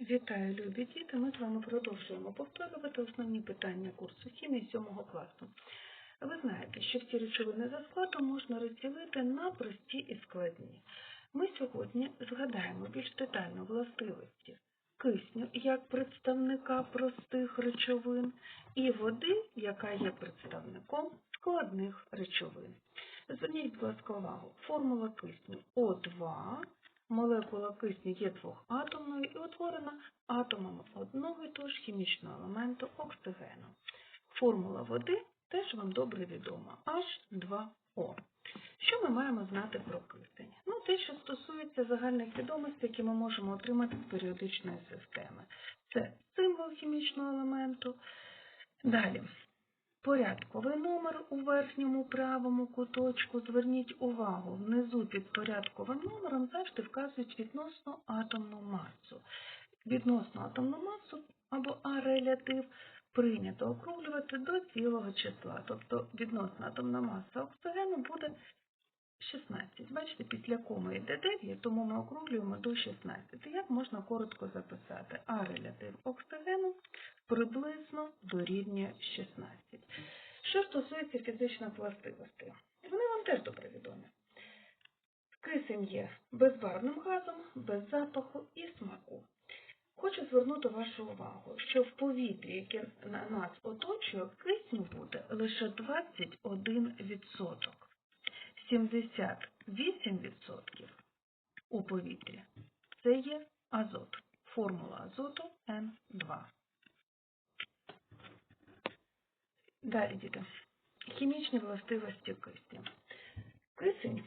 Вітаю, любі діти! Ми з вами продовжуємо повторювати основні питання курсу хімії 7 класу. Ви знаєте, що всі речовини за складом можна розділити на прості і складні. Ми сьогодні згадаємо більш детально властивості кисню як представника простих речовин і води, яка є представником складних речовин. Зверніть, будь ласка, увагу. Формула кисню О2 Молекула кисню є двохатомною і утворена атомами одного і того ж хімічного елементу оксигену. Формула води теж вам добре відома H2O. Що ми маємо знати про кисень? Ну, те, що стосується загальних відомостей, які ми можемо отримати з періодичної системи. Це символ хімічного елементу. Далі. Порядковий номер у верхньому правому куточку. Зверніть увагу, внизу під порядковим номером завжди вказують відносно атомну масу. Відносно атомну масу або А-релятив прийнято округлювати до цілого числа. Тобто відносна атомна маса оксигену буде 16. Бачите, після коми йде 9, тому ми округлюємо до 16. Як можна коротко записати? А-релятив оксигену приблизно дорівнює 16. Що стосується фізичних властивостей, вони вам теж добре відомі. Кисень є безбарвним газом, без запаху і смаку. Хочу звернути вашу увагу, що в повітрі, яке нас оточує, кисню буде лише 21%. 78% у повітрі це є азот. Формула азоту N2. Далі, діти. Хімічні властивості кисню. Кисень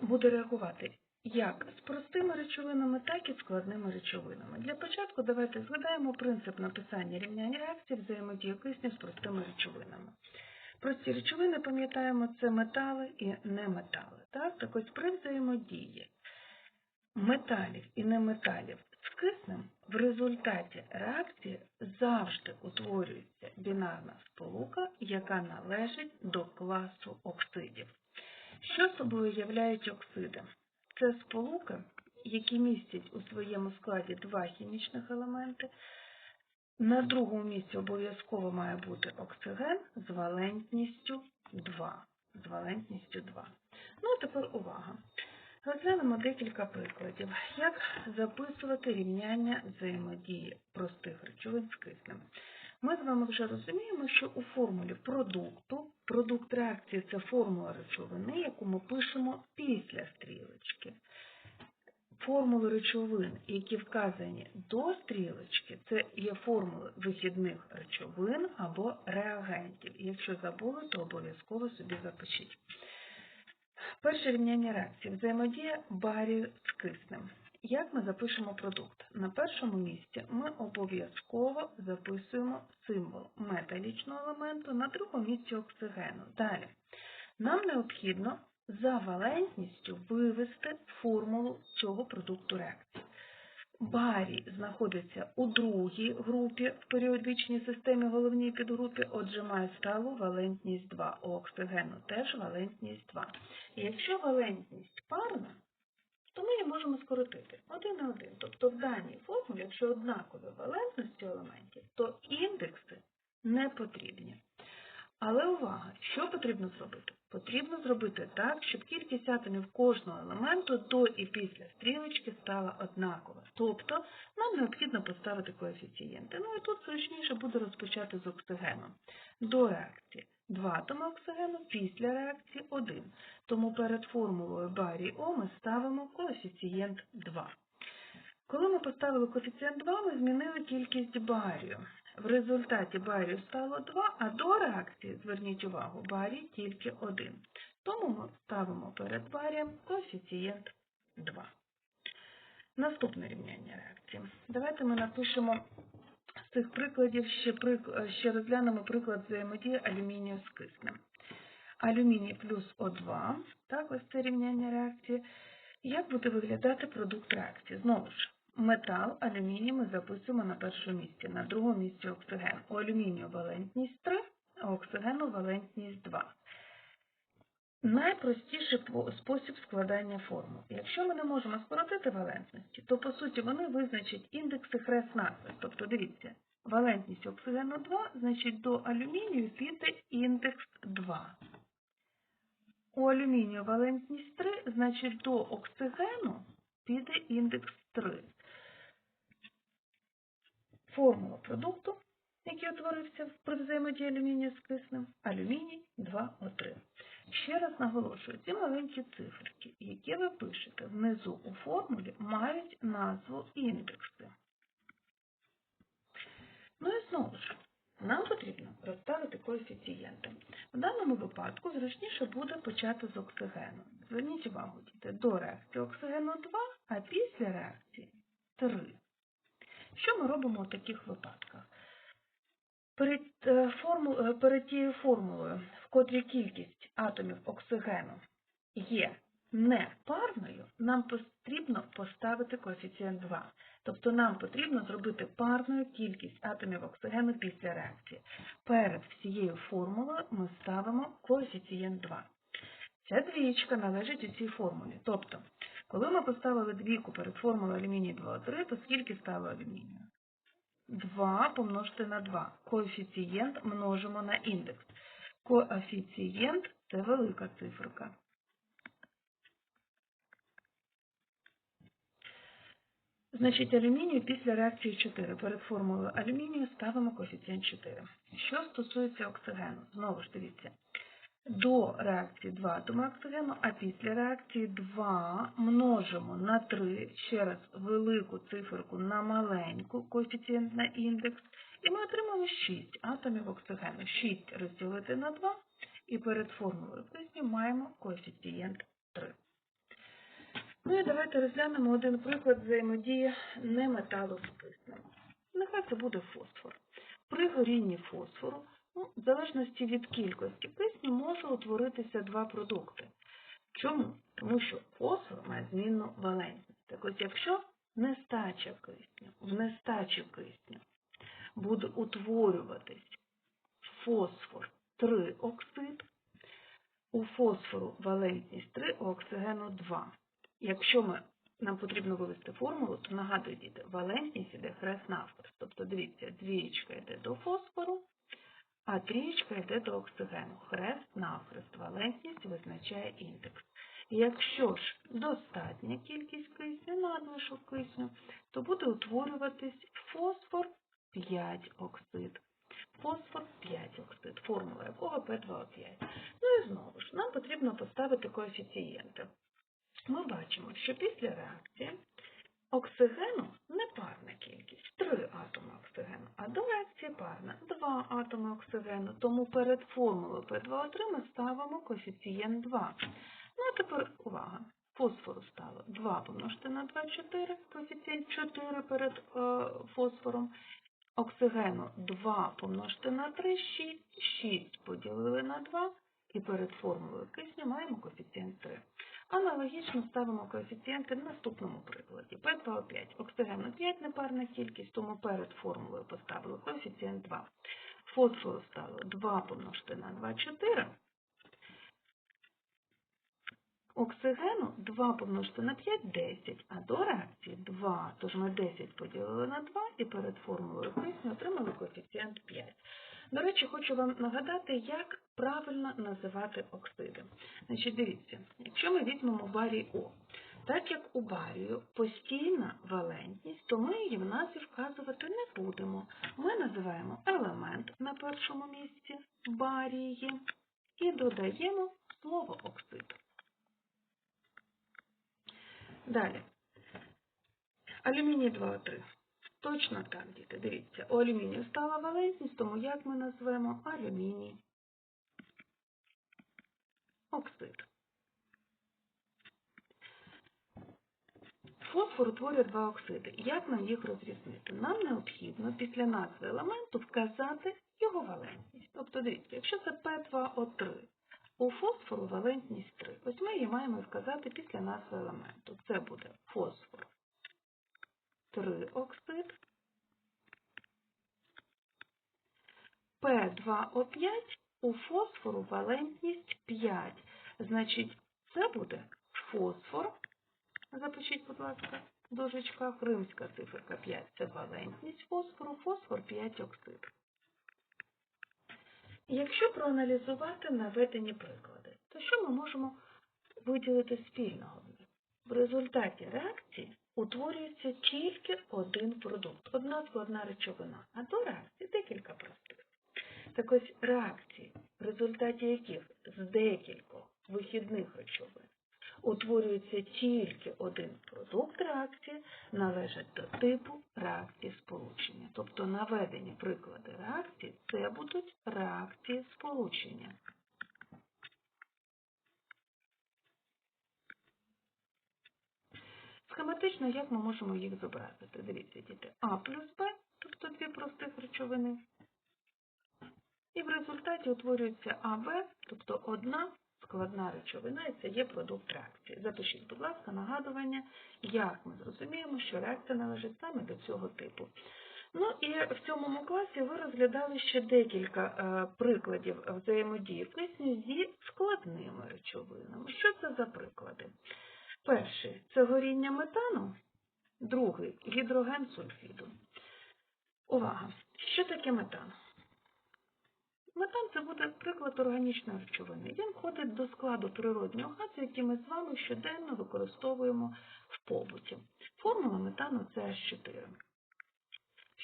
буде реагувати як з простими речовинами, так і з складними речовинами. Для початку давайте згадаємо принцип написання рівнянь реакції взаємодії кисню з простими речовинами. Прості речовини, пам'ятаємо, це метали і неметали. Так? так ось при взаємодії металів і неметалів з киснем в результаті реакції завжди утворюється бінарна сполука, яка належить до класу оксидів. Що собою являють оксиди? Це сполуки, які містять у своєму складі два хімічних елементи. На другому місці обов'язково має бути оксиген з валентністю 2. З валентністю 2. Ну, а тепер увага. Розглянемо декілька прикладів, як записувати рівняння взаємодії простих речовин з киснем. Ми з вами вже розуміємо, що у формулі продукту, продукт реакції це формула речовини, яку ми пишемо після стрілочки. Формули речовин, які вказані до стрілочки, це є формули вихідних речовин або реагентів. Якщо забули, то обов'язково собі запишіть. Перше рівняння реакції. Взаємодія барію з киснем. Як ми запишемо продукт? На першому місці ми обов'язково записуємо символ металічного елементу, на другому місці оксигену. Далі. Нам необхідно за валентністю вивести формулу цього продукту реакції. Барій знаходиться у другій групі в періодичній системі головній підгрупі, отже, має сталу валентність 2. У оксигену теж валентність 2. І якщо валентність парна, то ми її можемо скоротити один на один. Тобто в даній формулі, якщо однакові валентності елементів, то індекси не потрібні. Але увага, що потрібно зробити? Потрібно зробити так, щоб кількість атомів кожного елементу до і після стрілочки стала однакова. Тобто нам необхідно поставити коефіцієнти. Ну і тут зручніше буде розпочати з оксигеном. До реакції 2 атоми оксигену, після реакції 1. Тому перед формулою барій О ми ставимо коефіцієнт 2. Коли ми поставили коефіцієнт 2, ми змінили кількість барію. В результаті барію стало 2, а до реакції, зверніть увагу, барій тільки 1. Тому ми ставимо перед барієм коефіцієнт 2. Наступне рівняння реакції. Давайте ми напишемо з цих прикладів, ще, ще розглянемо приклад взаємодії алюмінію з киснем. Алюміній плюс О2, так, ось це рівняння реакції. Як буде виглядати продукт реакції? Знову ж, Метал, алюміній ми записуємо на першому місці, на другому місці оксиген. У алюмінію валентність 3, а оксигену валентність 2. найпростіший спосіб складання формул. Якщо ми не можемо скоротити валентності, то по суті вони визначать індекси хрест навхрест. Тобто дивіться, валентність оксигену 2, значить до алюмінію піде індекс 2. У алюмінію валентність 3, значить до оксигену піде індекс 3. Формула продукту, який утворився при взаємодії алюмінію з киснем, алюміній 2О3. Ще раз наголошую, ці маленькі циферки, які ви пишете внизу у формулі, мають назву індекси. Ну і знову ж, нам потрібно розставити коефіцієнти. В даному випадку зручніше буде почати з оксигену. Зверніть увагу, діти, до реакції оксигену 2, а після реакції 3. Що ми робимо у таких випадках? Перед, е, форму, е, перед тією формулою, в котрій кількість атомів оксигену є непарною, нам потрібно поставити коефіцієнт 2. Тобто нам потрібно зробити парною кількість атомів оксигену після реакції. Перед всією формулою ми ставимо коефіцієнт 2. Ця двічка належить у цій формулі. Тобто, коли ми поставили двійку перед формулою алюміній 2,3, то скільки стало алюмінію? 2 помножити на 2. Коефіцієнт множимо на індекс. Коефіцієнт – це велика циферка. Значить, алюмінію після реакції 4. Перед формулою алюмінію ставимо коефіцієнт 4. Що стосується оксигену, знову ж дивіться, до реакції 2 атоми оксигену, а після реакції 2 множимо на 3, ще раз велику циферку на маленьку, коефіцієнт на індекс, і ми отримаємо 6 атомів оксигену. 6 розділити на 2, і перед формулою кисню маємо коефіцієнт 3. Ну і давайте розглянемо один приклад взаємодії неметалу з киснем. Нехай це буде фосфор. При горінні фосфору, ну, в залежності від кількості кисню, може утворитися два продукти. Чому? Тому що фосфор має змінну валентність. Так ось якщо нестача кисню, в нестачі кисню буде утворюватись фосфор 3 оксид, у фосфору валентність 3, у оксигену 2. Якщо ми, нам потрібно вивести формулу, то нагадую, діти, валентність іде хрест навхрест. Тобто, дивіться, двієчка йде до фосфору, а трієчка йде до оксигену. Хрест навхрест. Валентність визначає індекс. Якщо ж достатня кількість кисню, надлишок кисню, то буде утворюватись фосфор 5 оксид. Фосфор 5 оксид, формула якого P2O5. Ну і знову ж, нам потрібно поставити коефіцієнти ми бачимо, що після реакції оксигену непарна кількість 3 атоми оксигену, а до реакції парна 2 атоми оксигену. Тому перед формулою P2O3 ми ставимо коефіцієнт 2. Ну а тепер увага. Фосфору стало 2 помножити на 2 – 4, коефіцієнт 4 перед е, фосфором. Оксигену 2 помножити на 3 – 6, 6 поділили на 2, і перед формулою кисню маємо коефіцієнт 3. Аналогічно ставимо коефіцієнти в наступному прикладі. P2O5. Оксигену 5 непарна кількість, тому перед формулою поставили коефіцієнт 2. Фосфору стало 2 помножити на 2 – 4. Оксигену 2 помножити на 5 – 10, а до реакції 2, тож ми 10 поділили на 2 і перед формулою кисню отримали коефіцієнт 5. До речі, хочу вам нагадати, як правильно називати оксиди. Значить, дивіться, якщо ми візьмемо барій О, так як у барію постійна валентність, то ми її в назві вказувати не будемо. Ми називаємо елемент на першому місці барії і додаємо слово оксид. Далі. Алюміній 2О3. Точно так, діти, дивіться, у алюмінію стала валентність, тому як ми назвемо алюміній оксид. Фосфор утворює два оксиди. Як нам їх розрізнити? Нам необхідно після назви елементу вказати його валентність. Тобто, дивіться, якщо це P2O3, у фосфору валентність 3. Ось ми її маємо вказати після назви елементу. Це буде фосфор 3 оксид, P2O5 у фосфору валентність 5. Значить, це буде фосфор. Запишіть, будь ласка, в дужечках. Римська циферка 5 – це валентність фосфору, фосфор 5 оксид. Якщо проаналізувати наведені приклади, то що ми можемо виділити спільного? В результаті реакції утворюється тільки один продукт, одна складна речовина, а до реакції декілька простих. Так ось реакції, в результаті яких з декількох вихідних речовин утворюється тільки один продукт реакції, належать до типу реакції сполучення. Тобто наведені приклади реакції це будуть реакції сполучення. Схематично, як ми можемо їх зобразити? Дивіться, діти, А плюс Б, тобто дві простих речовини. І в результаті утворюється АБ, тобто одна складна речовина, і це є продукт реакції. Запишіть, будь ласка, нагадування, як ми зрозуміємо, що реакція належить саме до цього типу. Ну і в цьому класі ви розглядали ще декілька е, прикладів взаємодії кисню зі складними речовинами. Що це за приклади? Перший це горіння метану, другий гідроген сульфіду. Увага! Що таке метан? Метан це буде приклад органічної речовини. Він входить до складу природнього газу, який ми з вами щоденно використовуємо в побуті. Формула метану це H4.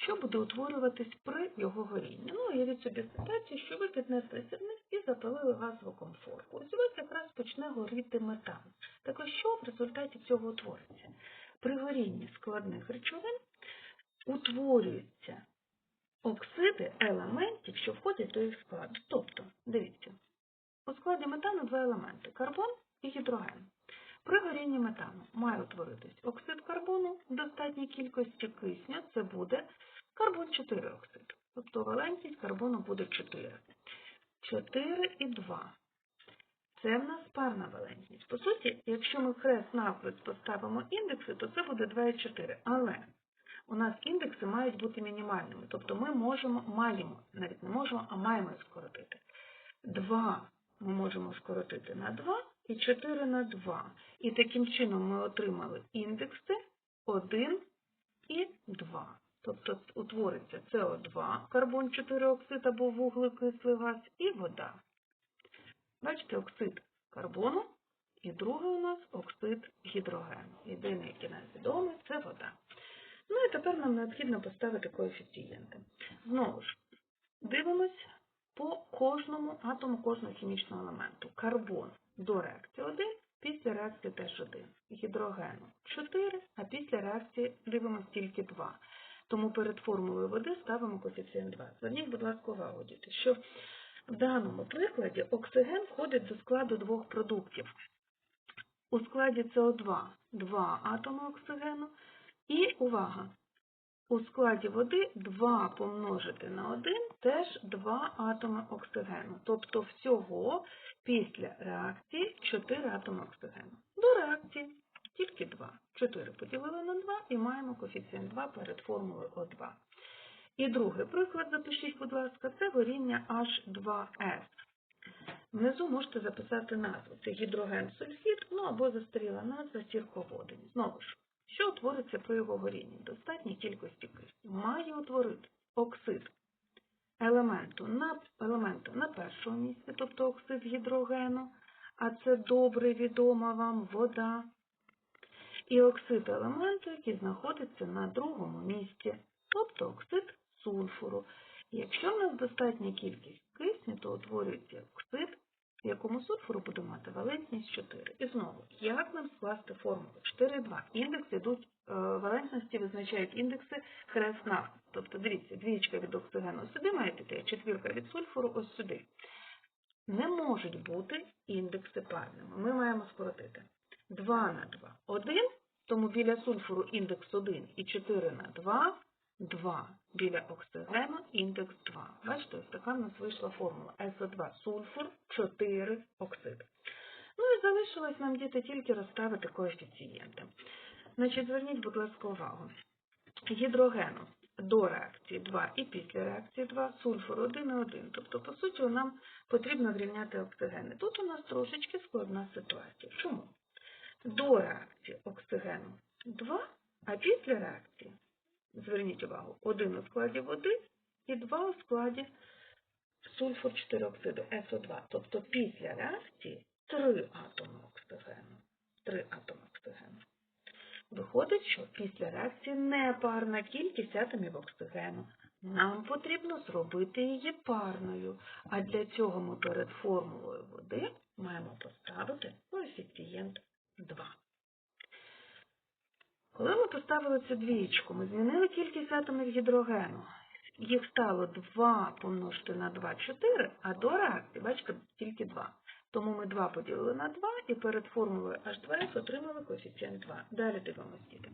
Що буде утворюватись при його горінні? Ну, уявіть собі ситуацію, що ви піднесли сірник і запалили газову комфорку. Ось у вас якраз почне горіти метан. Так ось що в результаті цього утвориться? При горінні складних речовин утворюються оксиди елементів, що входять до їх складу. Тобто, дивіться, у складі метану два елементи карбон і гідроген. При горінні метану має утворитись оксид карбону в достатній кількості кисню, це буде карбон 4 оксид. Тобто валентність карбону буде 4. 4 і 2. Це в нас парна валентність. По суті, якщо ми хрест навпис поставимо індекси, то це буде 2 і 4. Але у нас індекси мають бути мінімальними. Тобто ми можемо, маємо, навіть не можемо, а маємо скоротити. 2 ми можемо скоротити на 2 і 4 на 2. І таким чином ми отримали індекси 1 і 2. Тобто утвориться СО2, карбон 4 оксид або вуглекислий газ і вода. Бачите, оксид карбону і другий у нас оксид гідрогену. Єдиний, який нам відомий, це вода. Ну і тепер нам необхідно поставити коефіцієнти. Знову ж, дивимось по кожному атому кожного хімічного елементу. Карбон до реакції 1, після реакції теж 1. Гідрогену 4, а після реакції дивимось тільки 2. Тому перед формулою води ставимо коефіцієнт 2. Зверніть, будь ласка, увагу, діти, що в даному прикладі оксиген входить до складу двох продуктів. У складі СО2 два атоми оксигену і, увага, у складі води 2 помножити на 1 теж 2 атоми оксигену. Тобто всього після реакції 4 атоми оксигену. До реакції тільки 2. 4 поділили на 2 і маємо коефіцієнт 2 перед формулою О2. І другий приклад, запишіть, будь ласка, це горіння H2S. Внизу можете записати назву. Це гідроген сульфід, ну або застаріла назва сірководень. Знову ж, що утвориться при його горінні? Достатній кількості кисню. Має утворити оксид елементу на, елементу на першому місці, тобто оксид гідрогену, а це добре відома вам вода. І оксид елементу, який знаходиться на другому місці, тобто оксид сульфуру. Якщо в нас достатня кількість кисню, то утворюється оксид, в якому сульфуру буде мати валентність 4. І знову, як нам скласти формулу 4,2? Індекси йдуть, е, валентності визначають індекси хрест. Тобто, дивіться, двічка від оксигену сюди має піти, а четвірка від сульфуру ось сюди. Не можуть бути індекси парними. Ми маємо скоротити 2 на 2 – 1, тому біля сульфуру індекс 1 і 4 на 2 – 2. Біля оксигену індекс 2. Бачите, ось така в нас вийшла формула. СО2 сульфур, 4 оксид. Ну і залишилось нам діти тільки розставити коефіцієнти. Значить, зверніть, будь ласка, увагу. Гідрогену до реакції 2 і після реакції 2, сульфур 1 і 1. Тобто, по суті, нам потрібно зрівняти оксигени. Тут у нас трошечки складна ситуація. Чому? До реакції оксигену 2, а після реакції, зверніть увагу, 1 у складі води і 2 у складі сульфур 4 оксиду СО2. Тобто після реакції 3 атоми оксигену. 3 атоми оксигену. Виходить, що після реакції непарна кількість атомів оксигену. Нам потрібно зробити її парною, а для цього ми перед формулою води маємо поставити коефіцієнт 2. Коли ми поставили цю двічку, ми змінили кількість атомів гідрогену. Їх стало 2 помножити на 2 – 4, а до реакції, бачите, тільки 2. Тому ми 2 поділили на 2 і перед формулою H2S отримали коефіцієнт 2. Далі дивимося діти.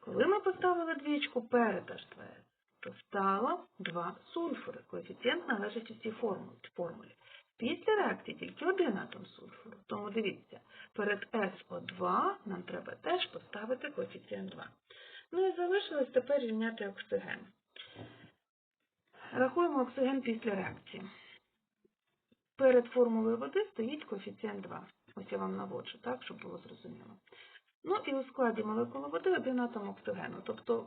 Коли ми поставили двічку перед H2S, то стало 2 сульфури. Коефіцієнт належить у цій формулі. Після реакції тільки один атом сульфуру. Тому дивіться, перед SO2 нам треба теж поставити коефіцієнт 2. Ну і залишилось тепер рівняти оксиген. Рахуємо оксиген після реакції. Перед формулою води стоїть коефіцієнт 2. Ось я вам наводжу, так, щоб було зрозуміло. Ну і у складі молекули води один атом оксигену. Тобто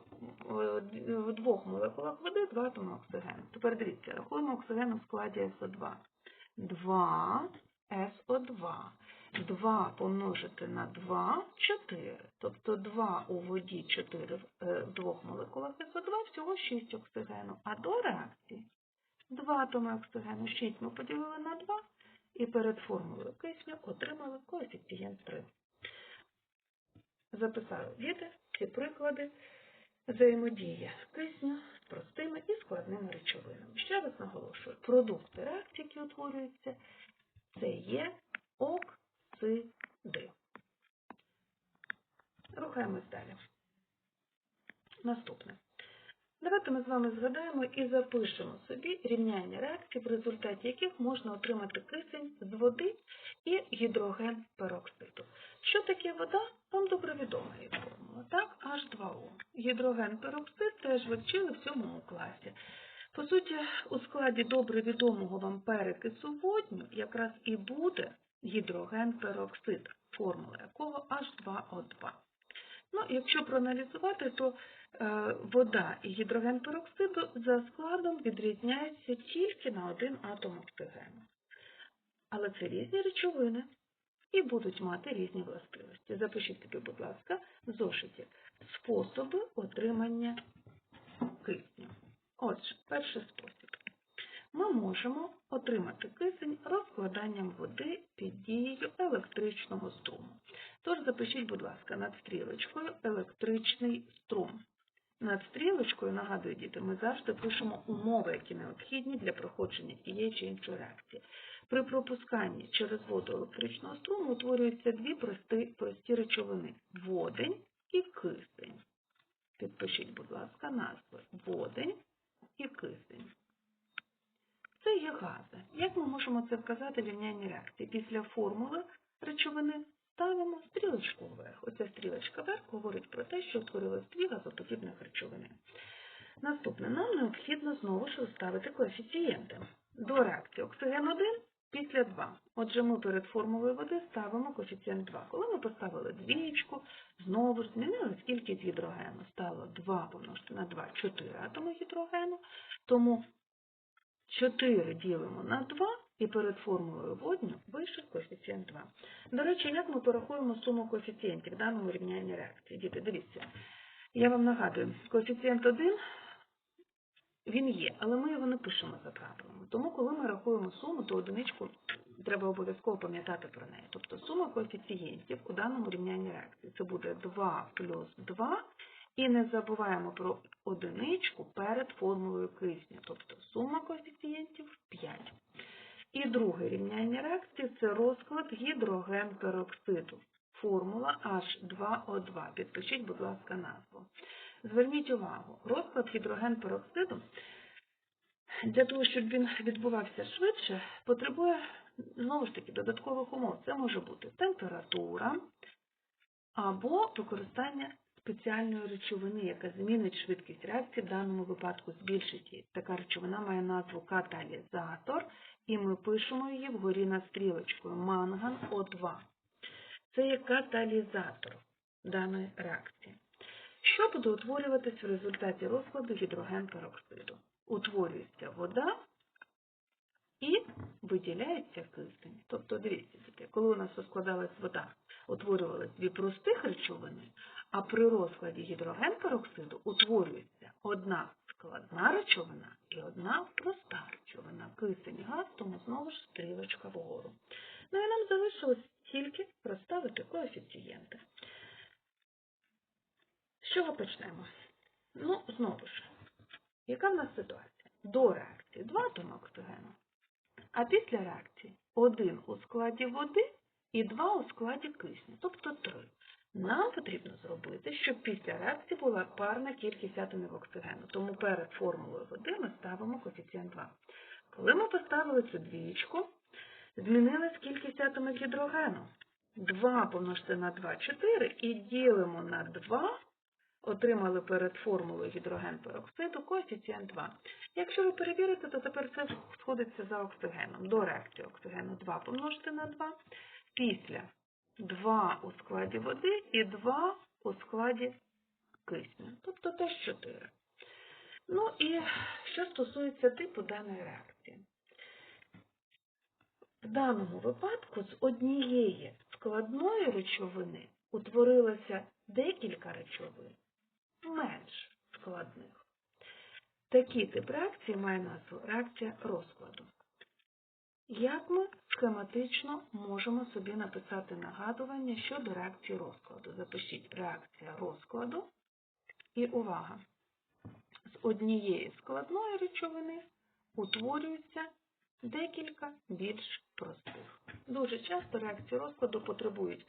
в двох молекулах води два атоми оксигену. Тепер дивіться, рахуємо оксиген у складі СО2. 2 СО2. 2 помножити на 2 – 4. Тобто 2 у воді 4 в двох молекулах СО2, всього 6 оксигену. А до реакції 2 атоми оксигену, 6 ми поділили на 2 і перед формулою кисню отримали коефіцієнт 3. Записали діти ці приклади взаємодії кисню з простими і складними речовинами. Ще продукти реакції, які утворюються, це є оксиди. Рухаємось далі. Наступне. Давайте ми з вами згадаємо і запишемо собі рівняння реакцій, в результаті яких можна отримати кисень з води і гідроген пероксиду. Що таке вода? Вам добре відома її формула, так? H2O. Гідроген пероксид теж вивчили в сьомому класі. По суті, у складі добре відомого вам перекису водню якраз і буде гідроген пероксид, формула якого H2O2. Ну, якщо проаналізувати, то е, вода і гідроген пероксиду за складом відрізняються тільки на один атом оксигену. Але це різні речовини і будуть мати різні властивості. Запишіть собі, будь ласка, в зошиті способи отримання кисню. Отже, перший спосіб. Ми можемо отримати кисень розкладанням води під дією електричного струму. Тож запишіть, будь ласка, над стрілочкою електричний струм. Над стрілочкою, нагадую, діти, ми завжди пишемо умови, які необхідні для проходження тієї чи іншої реакції. При пропусканні через воду електричного струму утворюються дві прості, прості речовини водень і кисень. Підпишіть, будь ласка, назви водень і кисень. Це є гази. Як ми можемо це вказати в рівнянні реакції? Після формули речовини ставимо стрілочку вверх. Оця стрілочка вверх говорить про те, що утворилось дві газоподібних речовини. Наступне, нам необхідно знову ж розставити коефіцієнти. До реакції оксиген 1 після 2. Отже, ми перед формулою води ставимо коефіцієнт 2. Коли ми поставили двічку, знову ж змінили кількість гідрогену. Стало 2 помножити на 2 – 4 атоми гідрогену. Тому 4 ділимо на 2 і перед формулою водню вийшов коефіцієнт 2. До речі, як ми порахуємо суму коефіцієнтів в даному рівнянні реакції? Діти, дивіться. Я вам нагадую, коефіцієнт 1 він є, але ми його не пишемо за правилами. Тому, коли ми рахуємо суму, то одиничку треба обов'язково пам'ятати про неї. Тобто сума коефіцієнтів у даному рівнянні реакції це буде 2 плюс 2, і не забуваємо про одиничку перед формулою кисню, тобто сума коефіцієнтів 5. І друге рівняння реакції це розклад гідроген пероксиду. Формула H2O2. Підпишіть, будь ласка, назву. Зверніть увагу, розклад гідроген пероксиду для того, щоб він відбувався швидше, потребує знову ж таки додаткових умов. Це може бути температура або використання спеціальної речовини, яка змінить швидкість реакції, в даному випадку збільшить її. Така речовина має назву каталізатор, і ми пишемо її вгорі над стрілочкою манган О2. Це є каталізатор даної реакції. Що буде утворюватись в результаті розкладу гідрогенпероксиду? Утворюється вода і виділяється кисень. Тобто, дивіться, коли у нас розкладалась вода, утворювалися дві простих речовини, а при розкладі гідрогенпероксиду утворюється одна складна речовина і одна проста речовина. Кисень, газ, тому знову ж стрілочка вгору. Ну і нам залишилось тільки розставити коефіцієнти. З чого почнемо? Ну, знову ж, яка в нас ситуація? До реакції 2 атоми оксигену, а після реакції один у складі води і два у складі кисню, тобто 3. Нам потрібно зробити, щоб після реакції була парна кількість атомів оксигену. Тому перед формулою води ми ставимо коефіцієнт 2. Коли ми поставили цю двічку, змінилась кількість атомів гідрогену. 2 помножити на 2 – 4 і ділимо на 2 отримали перед формулою гідрогенпероксиду коефіцієнт 2. Якщо ви перевірите, то тепер це сходиться за оксигеном. До реакції оксигену 2 помножити на 2, після 2 у складі води і 2 у складі кисню, тобто теж 4. Ну і що стосується типу даної реакції. В даному випадку з однієї складної речовини утворилося декілька речовин менш складних. Такий тип реакції має назву реакція розкладу. Як ми схематично можемо собі написати нагадування щодо реакції розкладу? Запишіть реакція розкладу і увага! З однієї складної речовини утворюється декілька більш простих. Дуже часто реакції розкладу потребують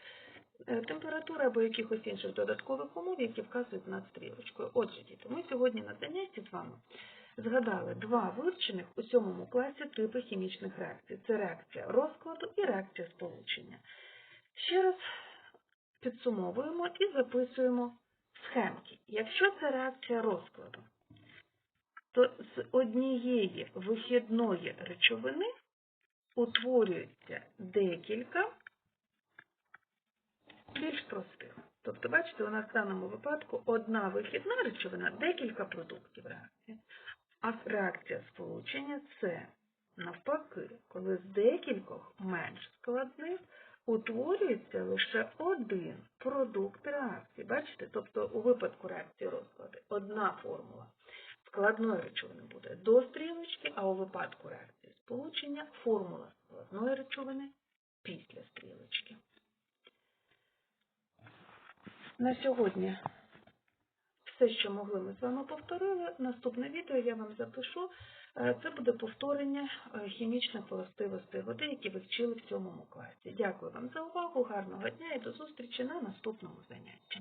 температури або якихось інших додаткових умов, які вказують над стрілочкою. Отже, діти, ми сьогодні на занятті з вами згадали два вивчених у сьомому класі типи хімічних реакцій. Це реакція розкладу і реакція сполучення. Ще раз підсумовуємо і записуємо схемки. Якщо це реакція розкладу, то з однієї вихідної речовини утворюється декілька більш простих. Тобто, бачите, у нас в даному випадку одна вихідна речовина, декілька продуктів реакції. А реакція сполучення це навпаки, коли з декількох менш складних утворюється лише один продукт реакції. Бачите? Тобто у випадку реакції розкладу одна формула складної речовини буде до стрілочки, а у випадку реакції сполучення формула складної речовини після стрілочки. На сьогодні все, що могли, ми з вами повторили. Наступне відео я вам запишу. Е, Це буде повторення е, хімічних властивостей води, які ви вчили в цьому класі. Дякую вам за увагу, гарного дня і до зустрічі на наступному занятті.